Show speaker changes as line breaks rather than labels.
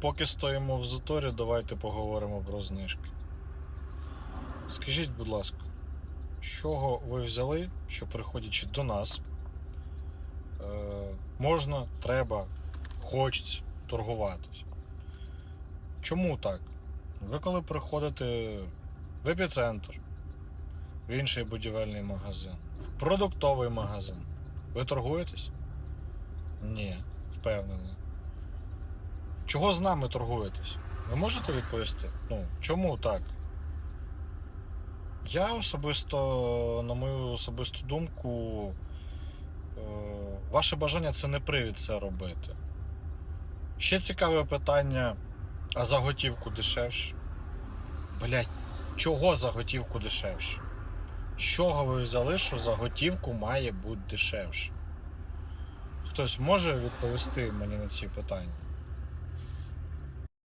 поки стоїмо в заторі, давайте поговоримо про знижки. Скажіть, будь ласка, чого ви взяли, що приходячи до нас, е, можна, треба, хочеться торгуватись? Чому так? Ви коли приходите в епіцентр, в інший будівельний магазин, в продуктовий магазин, ви торгуєтесь? Ні, впевнений. Чого з нами торгуєтесь? Ви можете відповісти? Ну, чому так? Я особисто, на мою особисту думку, е, ваше бажання це не привід це робити. Ще цікаве питання: а за готівку дешевше? Блять, чого за готівку дешевше? З чого ви взяли, що за готівку має бути дешевше? Хтось може відповісти мені на ці питання?